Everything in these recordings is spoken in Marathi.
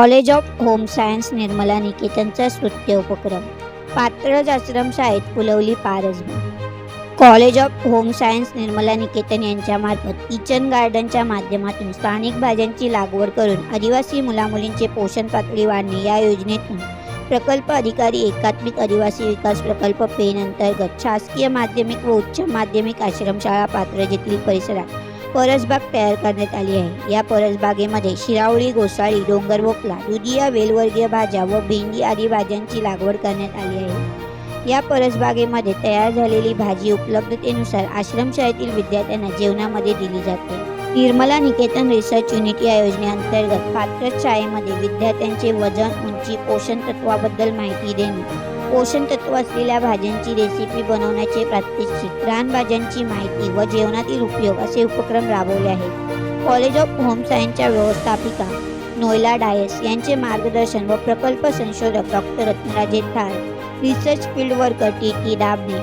College of home science Nirmala निकेतनचा स्तुत्य उपक्रम. पात्रज आश्रमशाळेत फुलवली पारसबाग college of home science Nirmala Niketan यांच्यामार्फत किचन गार्डनच्या माध्यमातून स्थानिक भाज्यांची लागवड करून आदिवासी मुलामुलींचे पोषण पातळी वाढणे या योजनेतून प्रकल्प अधिकारी एकात्मिक आदिवासी विकास प्रकल्प पेन अंतर्गत शासकीय माध्यमिक व उच्च माध्यमिक आश्रमशाळा पात्रज येथील परिसरात परसबाग तयार करण्यात आली आहे. या परसबागेमध्ये शिरावळी गोसाळी डोंगर भोपळा दुधिया वेलवर्गीय भाज्या व भेंडी आदी भाज्यांची लागवड करण्यात आली आहे. या परसबागेमध्ये तयार झालेली भाजी उपलब्धतेनुसार आश्रमशाळेतील विद्यार्थ्यांना जेवणामध्ये दिली जाते. निर्मला निकेतन रिसर्च युनिट या योजनेअंतर्गत पात्र शाळेमध्ये विद्यार्थ्यांचे वजन उंची पोषण तत्वाबद्दल माहिती देणे पोषण तत्व असलेल्या भाज्यांची रेसिपी बनवण्याचे प्रात्यक्षिक. रानभाज्यांची माहिती व जेवणातील उपयोग असे उपक्रम राबवले आहेत. कॉलेज ऑफ होम सायन्सच्या व्यवस्थापिका नोयला डायस यांचे मार्गदर्शन व प्रकल्प संशोधक doctor Ratnaraje Thar research field worker T T Dabne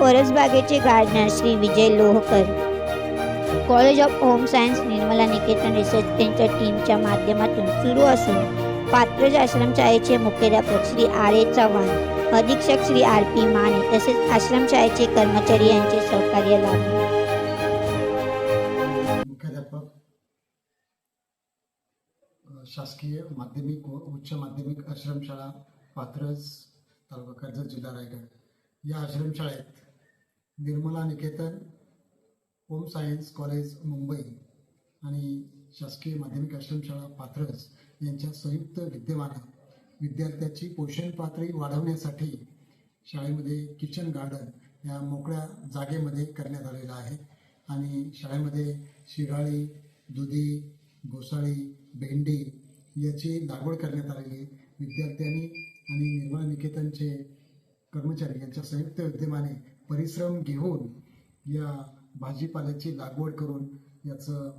परसबागेचे gardener Shri Vijay Lohkar college of home science Nirmala Niketan research त्यांच्या टीमच्या माध्यमातून सुरू असून पात्रज आश्रमशाळेचे मुख्याध्यापक श्री आर ए चव्हाण अधीक्षक श्री आर पी माने तसेच आश्रमशाळेचे कर्मचारी यांचे सहकार्य लाभले. मुख्याध्यापक शासकीय माध्यमिक व उच्च माध्यमिक आश्रमशाळा पात्रज तालुका कर्जत जिल्हा रायगड. या आश्रमशाळेत Nirmala Niketan home science college Mumbai आणि शासकीय माध्यमिक आश्रमशाळा पात्रज यांच्या संयुक्त विद्यमानं विद्यार्थ्याची पोषण पातळी वाढवण्यासाठी शाळेमध्ये किचन गार्डन या मोकळ्या जागेमध्ये करण्यात आलेलं आहे. आणि शाळेमध्ये शिराळी दुधी घोसाळी भेंडी याची लागवड करण्यात आलेली आहे. विद्यार्थ्यांनी आणि निर्मळ निकेतनचे कर्मचारी यांच्या संयुक्त विद्यमाने परिश्रम घेऊन या भाजीपाल्याची लागवड करून याचं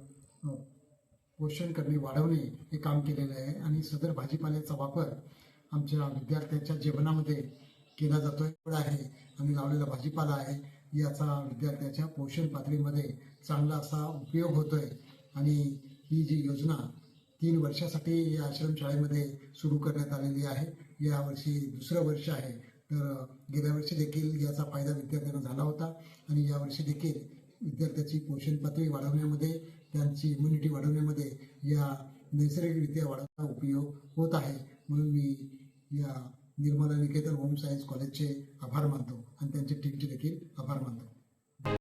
पोषण करणे वाढवणे हे काम केलेलं आहे. आणि सदर भाजीपाल्याचा वापर आमच्या विद्यार्थ्यांच्या जेवणामध्ये केला जातोय. आहे आणि लावलेला भाजीपाला आहे. याचा विद्यार्थ्याच्या पोषण पातळीमध्ये चांगला असा उपयोग होतोय. आणि ही जी योजना तीन वर्षासाठी या आश्रमशाळेमध्ये सुरू करण्यात आलेली आहे. यावर्षी दुसरं वर्ष आहे. तर गेल्या वर्षी देखील याचा फायदा विद्यार्थ्यांना झाला होता. आणि यावर्षी देखील विद्यार्थ्याची पोषण पातळी वाढवण्यामध्ये त्यांची इम्युनिटी वाढवण्यामध्ये या नैसर्गिकरित्या वाढवण्याचा उपयोग होत आहे. म्हणून मी या निर्मला निकेतन होम सायन्स कॉलेजचे आभार मानतो आणि त्यांचे टीमचे देखील आभार मानतो.